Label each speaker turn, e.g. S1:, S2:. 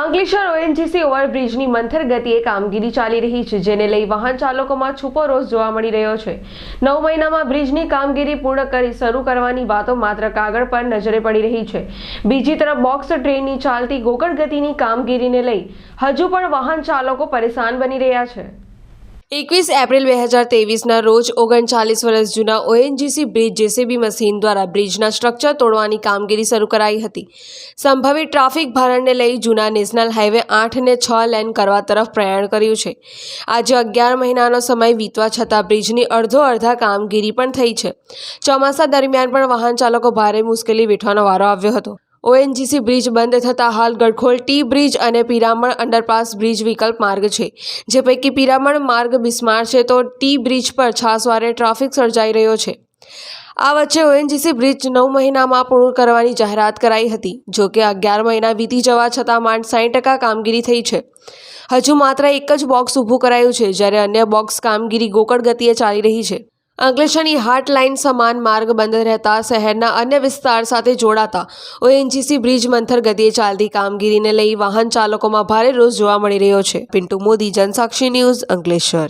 S1: Ankleshwar ONGC ઓવરબ્રિજની મંથર ગતિએ કામગીરી ચાલી રહી છે, જેને લઈ વાહન ચાલકોમાં છૂપો રોષ જોવા મળી રહ્યો છે. નવ મહિનામાં બ્રિજની કામગીરી પૂર્ણ કરી, શરૂ કરવાની વાતો માત્ર કાગળ પર નજરે પડી રહી છે. બીજી તરફ બોક્સ ટ્રેનની ચાલતી ગોકળ ગતિની કામગીરીને લઈ હજુ પણ વાહન ચાલકો પરેશાન બની રહ્યા છે. એકવીસ એપ્રિલ બે હજાર તેવીસના રોજ ઓગણચાલીસ વર્ષ જૂના ઓએનજીસી બ્રિજ જેસીબી મશીન દ્વારા બ્રિજના સ્ટ્રક્ચર તોડવાની કામગીરી શરૂ કરાઈ હતી. સંભવિત ટ્રાફિક ભારણને લઈ જૂના નેશનલ હાઈવે આઠને છ લેન કરવા તરફ પ્રયાણ કર્યું છે. આજે અગિયાર મહિનાનો સમય વીતવા છતાં બ્રિજની અડધો અડધા કામગીરી પણ થઈ છે. ચોમાસા દરમિયાન પણ વાહન ચાલકો ભારે મુશ્કેલી વેઠવાનો વારો આવ્યો હતો. ઓએનજીસી બ્રિજ બંધ થતાં હાલ ગડખોલ ટી બ્રિજ અને પિરામણ અંડરપાસ બ્રિજ વિકલ્પ માર્ગ છે. જે પૈકી પિરામણ માર્ગ બિસ્માર છે તો ટી બ્રિજ પર છાસવારે ટ્રાફિક સર્જાઈ રહ્યો છે. આ વચ્ચે ઓએનજીસી બ્રિજ નવ મહિનામાં પૂર્ણ કરવાની જાહેરાત કરાઈ હતી, જો કે અગિયાર મહિના વીતી જવા છતાં માંડ સાઠ ટકા કામગીરી થઈ છે. હજુ માત્ર એક જ બોક્સ ઊભું કરાયું છે, જ્યારે અન્ય બોક્સ કામગીરી ગોકળ ગતિએ ચાલી રહી છે. અંકલેશ્વરની હાર્ટ લાઇન સમાન માર્ગ બંધ રહેતા શહેરના અન્ય વિસ્તાર સાથે જોડાતા ઓએનજીસી બ્રિજ મંથર ગતિએ ચાલતી કામગીરીને લઈ વાહન ચાલકોમાં ભારે રોષ જોવા મળી રહ્યો છે. પિન્ટુ મોદી, જનસાક્ષી ન્યૂઝ અંકલેશ્વર